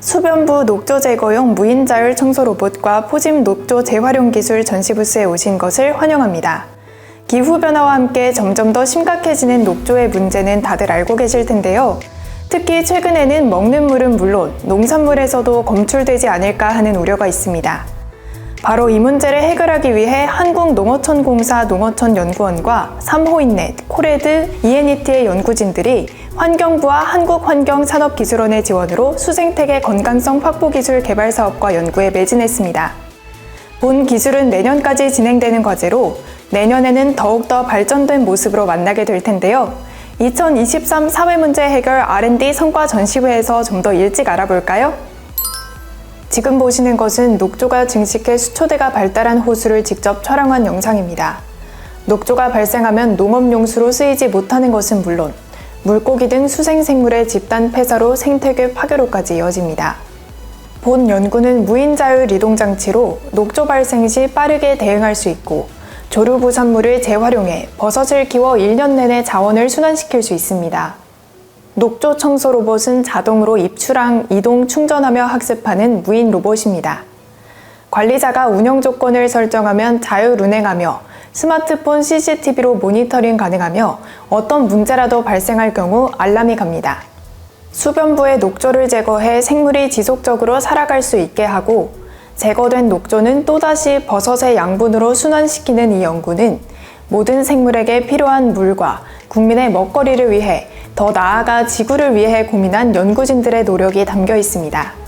수변부 녹조 제거용 무인자율 청소 로봇과 포짐 녹조 재활용 기술 전시부스에 오신 것을 환영합니다. 기후변화와 함께 점점 더 심각해지는 녹조의 문제는 다들 알고 계실 텐데요. 특히 최근에는 먹는 물은 물론 농산물에서도 검출되지 않을까 하는 우려가 있습니다. 바로 이 문제를 해결하기 위해 한국농어촌공사 농어촌연구원과 삼호인넷, 코레드, ENET의 연구진들이 환경부와 한국환경산업기술원의 지원으로 수생태계 건강성 확보 기술 개발 사업과 연구에 매진했습니다. 본 기술은 내년까지 진행되는 과제로 내년에는 더욱더 발전된 모습으로 만나게 될 텐데요. 2023 사회문제 해결 R&D 성과 전시회에서 좀 더 일찍 알아볼까요? 지금 보시는 것은 녹조가 증식해 수초대가 발달한 호수를 직접 촬영한 영상입니다. 녹조가 발생하면 농업용수로 쓰이지 못하는 것은 물론 물고기 등 수생생물의 집단 폐사로 생태계 파괴로까지 이어집니다. 본 연구는 무인자율 이동장치로 녹조 발생 시 빠르게 대응할 수 있고 조류 부산물을 재활용해 버섯을 키워 1년 내내 자원을 순환시킬 수 있습니다. 녹조 청소 로봇은 자동으로 입출항, 이동, 충전하며 학습하는 무인 로봇입니다. 관리자가 운영 조건을 설정하면 자율 운행하며 스마트폰 CCTV로 모니터링 가능하며 어떤 문제라도 발생할 경우 알람이 갑니다. 수변부의 녹조를 제거해 생물이 지속적으로 살아갈 수 있게 하고 제거된 녹조는 또다시 버섯의 양분으로 순환시키는 이 연구는 모든 생물에게 필요한 물과 국민의 먹거리를 위해 더 나아가 지구를 위해 고민한 연구진들의 노력이 담겨 있습니다.